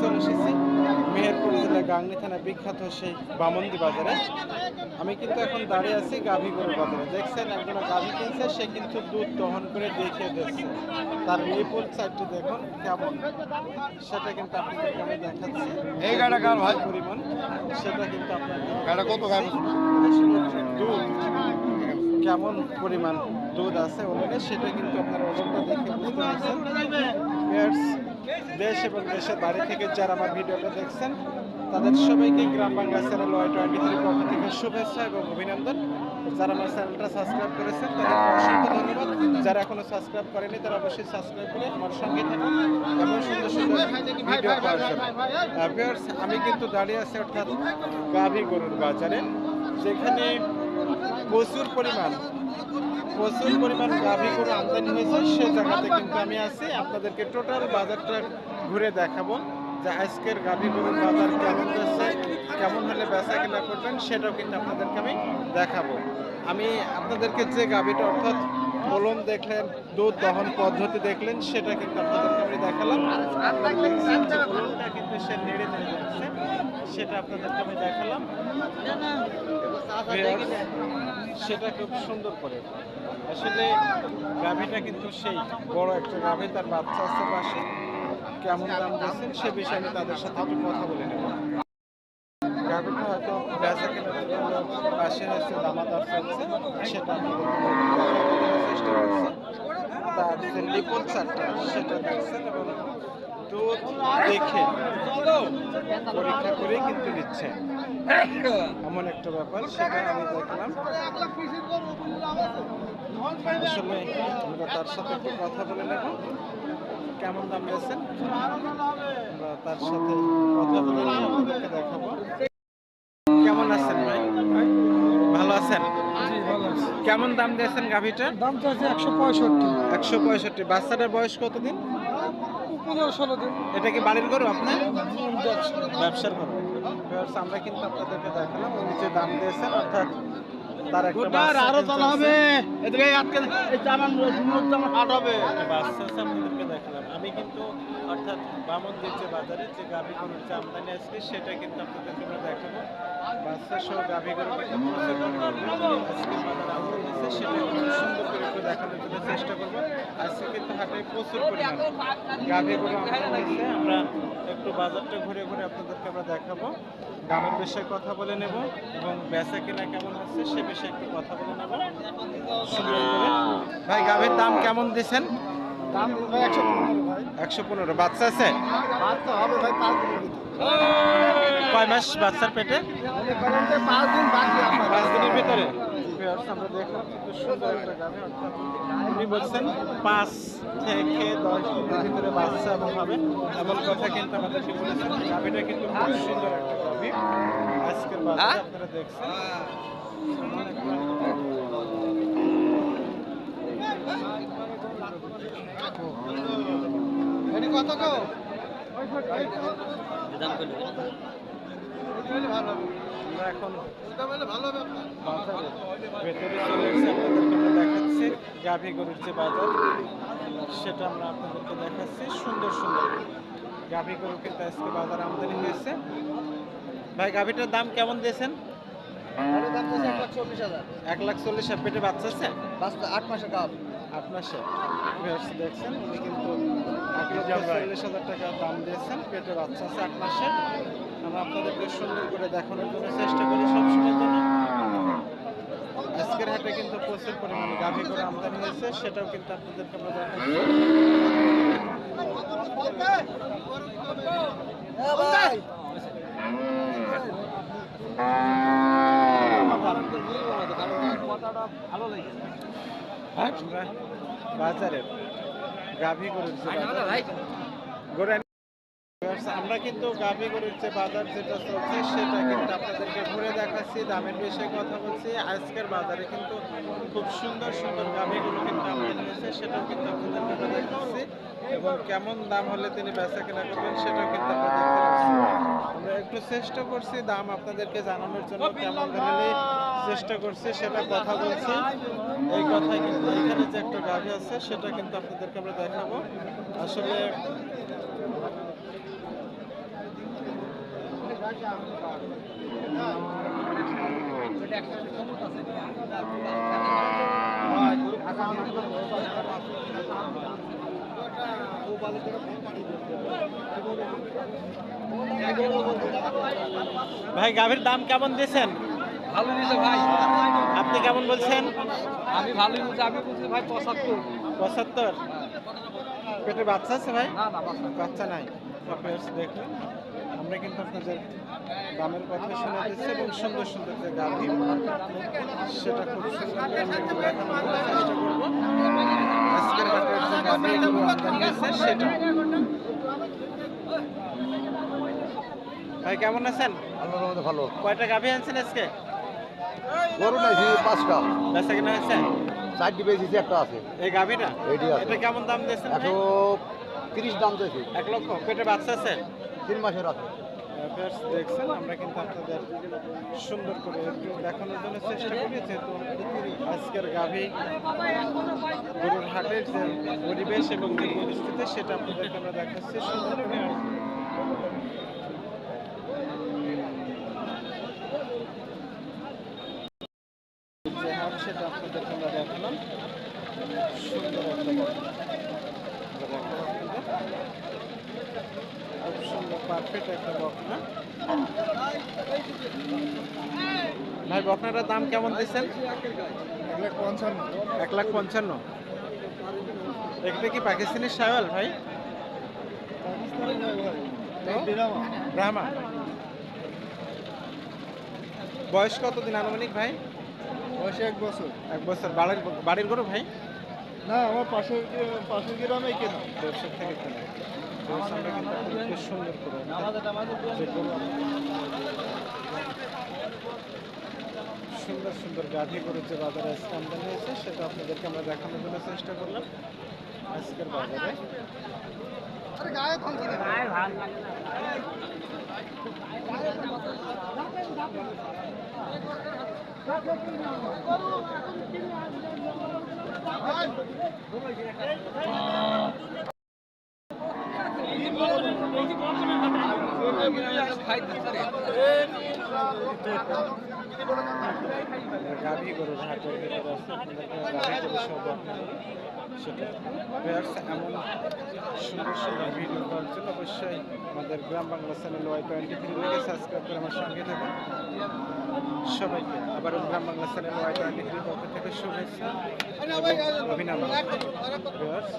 চলে এসেছি। মেহেরপুর জেলা গাংনি থানা বিখ্যাত সেই বামন্দি বাজারে। আমি কিন্তু এখন দাঁড়িয়ে আছি গাভী গরুর বাজারে। দেখছেন একজন গাভী কিনছে সে কিন্তু দুধ দহন করে দেখিয়ে দিচ্ছে। তার নিপুল সাইডটি দেখুন কেমন? সেটা কিন্তু আপনাদেরকে আমি দেখাচ্ছি। এই গাড়া কার ভাই? পরিমাণ। সেটা কিন্তু আপনার গাড়া কত গাড়ি? দুধ। কেমন পরিমাণ দুধ আছে ওখানে সেটা কিন্তু আপনারা ওজনটা দেখে বুঝতে পারছেন। দেশ এবং দেশের বাড়ি থেকে যারা আমার ভিডিওটা দেখছেন, তাদের সবাইকে Gram Bangla channel Y twenty থ্রির পক্ষ থেকে শুভেচ্ছা এবং অভিনন্দন। যারা আমার চ্যানেলটা সাবস্ক্রাইব করেছেন, তাদেরকে অসংখ্য ধন্যবাদ। যারা এখনও সাবস্ক্রাইব করেনি তারা অবশ্যই সাবস্ক্রাইব করে আমার সঙ্গে থাকুন এমন সুন্দর সুন্দর ভিডিও পাওয়ার জন্য। আমি কিন্তু দাঁড়িয়ে আছি অর্থাৎ গাভী গরুর বাজারে, যেখানে প্রচুর পরিমাণ প্রচুর পরিমাণ গাভী গরু আমদানি হয়েছে, সে জায়গাতে কিন্তু আমি আছি। আপনাদেরকে টোটাল বাজারটা ঘুরে দেখাবো যে আজকের গাভী গরুর বাজার কেমন যাচ্ছে কেমন হলে বেচা কেনা করবেন, সেটাও কিন্তু আপনাদেরকে আমি দেখাবো। আমি আপনাদেরকে যে গাভীটা অর্থাৎ ফলন দেখলেন, দুধ দহন পদ্ধতি দেখলেন সেটা কিন্তু আপনাদেরকে আমি দেখালাম। কিন্তু সে নেড়ে নেড়ে যাচ্ছে, সেটা আপনাদেরকে আমি দেখালাম। সেটা খুব সুন্দর করে। আসলে গাভীটা কিন্তু সেই বড় একটা গাভী, তার বাচ্চা আছে পাশে। কেমন দাম দিচ্ছেন সে বিষয়ে আমি তাদের সাথে একটু কথা বলে নেব। গাভীটা হয়তো বেচা কেনার জন্য পাশে হচ্ছে দামাদার চলছে সেটা তার যে লিপন চারটা, সেটা দেখছেন এবং দুধ দেখে পরীক্ষা করে কিন্তু নিচ্ছে। এমন একটা ব্যাপার, সেটা আমি দেখলাম। আমরা তার সাথে একটু কথা বলে নেব। কেমন দাম দিয়েছেন? আমরা তার সাথে কথা বলে আপনাদেরকে দেখাবো কেমন আছেন ভাই ভালো আছেন কেমন দাম দিয়েছেন গাভীটার দাম তো আছে একশো পঁয়ষট্টি। একশো পঁয়ষট্টি। বাচ্চাটার বয়স কতদিন? পনেরো ষোলো দিন। এটা কি বাড়ির গরু আপনার ব্যবসার গরু। আমরা কিন্তু আপনাদেরকে দেখালাম। উনি যে দাম দিয়েছেন অর্থাৎ তার একটা আরও চালা হবে। এদিকে আজকে হবে। বাচ্চা আছে আপনাদেরকে দেখালাম। আমি কিন্তু অর্থাৎ বামনদের যে বাজারে যে গাভী গরুর যে আমদানি আসছে সেটা কিন্তু আপনাদেরকে আমরা দেখাবো। বাচ্চা সহ গাভী গরু কিন্তু আজকে বাজারে আমদানি আছে সেটা কিন্তু সুন্দর করে একটু দেখানোর জন্য চেষ্টা করব। আজকে কিন্তু হাটে প্রচুর পরিমাণ গাভী গরু আমদানি আমরা একটু বাজারটা ঘুরে ঘুরে আপনাদেরকে আমরা দেখাবো। দামের বিষয়ে কথা বলে নেব এবং বেচা কেনা কেমন হচ্ছে সে বিষয়ে একটু কথা বলে নেব। ভাই গাভীর দাম কেমন দিচ্ছেন? দাম ভাই একশো একশো পনেরো। বাচ্চা আছে? কয় মাস বাচ্চার পেটে? পাঁচ দিনের ভিতরে? আমরা দেখলাম কিন্তু সুন্দর একটা গাভী অর্থাৎ উনি বলছেন পাঁচ থেকে দশ দিনের ভিতরে বাচ্চা এবং হবে। এমন কথা কিন্তু বলেছেন। গাভীটা কিন্তু খুব সুন্দর একটা গাভী আজকের বাজারে আপনারা দেখছেন। কত গো আমরা এখন ভেতরে চলে এসেছি আপনাদেরকে আমরা দেখাচ্ছি গাভী গরুর যে বাজার। সেটা আমরা আপনাদেরকে দেখাচ্ছি। সুন্দর সুন্দর। গাভী গরু কিন্তু আজকে বাজার আমদানি হয়েছে। ভাই গাভীটার দাম কেমন দিয়েছেন? দাম এক লাখ চল্লিশ হাজার। এক লাখ চল্লিশ পেটে বাচ্চা আছে? বাচ্চা আট মাসের কাপ আট মাসে। দেখছেন উনি কিন্তু চল্লিশ হাজার টাকা দাম দিয়েছেন পেটে বাচ্চা আছে আট আমরা আপনাদেরকে সুন্দর করে দেখানোর জন্য চেষ্টা করি সবসময়ের জন্য। আজকের হাটে কিন্তু প্রচুর পরিমাণে গাভী করে আমদানি হয়েছে সেটাও কিন্তু আপনাদেরকে আমরা দেখাচ্ছি ভালো লাগে বাজারে গাভী গরুর Viewers, আমরা কিন্তু গাভী গরুর যে বাজার যেটা চলছে সেটা কিন্তু আপনাদেরকে ঘুরে দেখাচ্ছি দামের বিষয়ে কথা বলছি। আজকের বাজারে কিন্তু খুব সুন্দর সুন্দর গাভী গরু কিন্তু আমাদের রয়েছে সেটাও কিন্তু আপনাদের দেখাচ্ছি। এবং কেমন দাম হলে তিনি বেচা কেনা করবেন সেটাও কিন্তু আপনাদের একটু চেষ্টা করছি, দাম আপনাদেরকে জানানোর জন্য কেমন চেষ্টা করছি, সেটা কথা বলছি। এই কথাই কিন্তু এখানে যে একটা গাভী আছে, সেটা কিন্তু আপনাদেরকে আমরা দেখাবো। আসলে ভাই গাভীর দাম কেমন দিয়েছেন? ভালো নিয়েছে ভাই। আপনি কেমন বলছেন? আমি ভালো নিয়েছি আমি বলছি ভাই পঁচাত্তর। পঁচাত্তর? পেটে বাচ্চা আছে ভাই? না না বাচ্চা নাই। দেখুন আমরা কিন্তু আপনাদের দামের কথা শুনে দিচ্ছি এবং সুন্দর সুন্দর যে গাভী সেটা খুব সুন্দর চেষ্টা করব। আজকের হাটের যে গাভীগুলো সেটা ভাই কেমন আছেন? আল্লাহর রহমতে ভালো। কয়টা গাভী আনছেন আজকে? গরু নাইছি পাঁচটা। বেচা কিনা হয়েছে? চারটি বেশিছি একটা আছে। এই গাভীটা? এইটি আছে। এটা কেমন দাম দিয়েছেন? একশো তিরিশ দাম চাইছি এক লক্ষ। পেটে বাচ্চা আছে? তিন মাসের আছে। দেখছেন আমরা কিন্তু আপনাদের সুন্দর করে একটু দেখানোর জন্য চেষ্টা করি যেহেতু আজকের গাভী গরুর হাটের যে পরিবেশ এবং যে পরিস্থিতি সেটা আপনাদেরকে আমরা দেখাচ্ছি। সুন্দর করে যে হাট সেটা আপনাদেরকে আমরা দেখালাম। সুন্দর একটা। খুব সুন্দর পারফেক্ট একটা বকনা ভাই, বকনাটার দাম কেমন দিচ্ছেন? এক লাখ পঞ্চান্ন। এটা কি পাকিস্তানি শাওয়াল ভাই? ব্রাহ্মা। বয়স কতদিন আনুমানিক ভাই? বয়সে এক বছর। এক বছর। বাড়ির বাড়ির গরু ভাই? না আমার পাশের পাশের গ্রামে কেনা। দেড়শো থেকে কেনা। বেশ আমরা কিন্তু আপনাদেরকে সুন্দর করে সুন্দর সুন্দর গাভী গরুর যে বাজারে আমদানি হয়েছে সেটা আপনাদেরকে আমরা দেখানোর জন্য চেষ্টা করলাম। আজকের বাজারে। খাই গাভী গরুর হাটের ভিতরে আছে সব সেটা এমন সুন্দর সুন্দর ভিডিও পাওয়ার জন্য অবশ্যই আমাদের Gram Bangla channel Y twenty থ্রিকে subscribe করে আমার সঙ্গে থাকুন সবাইকে আবারও Gram Bangla channel Y twenty থ্রির পক্ষ থেকে শুভেচ্ছা অভিনন্দন ভিউয়ার্স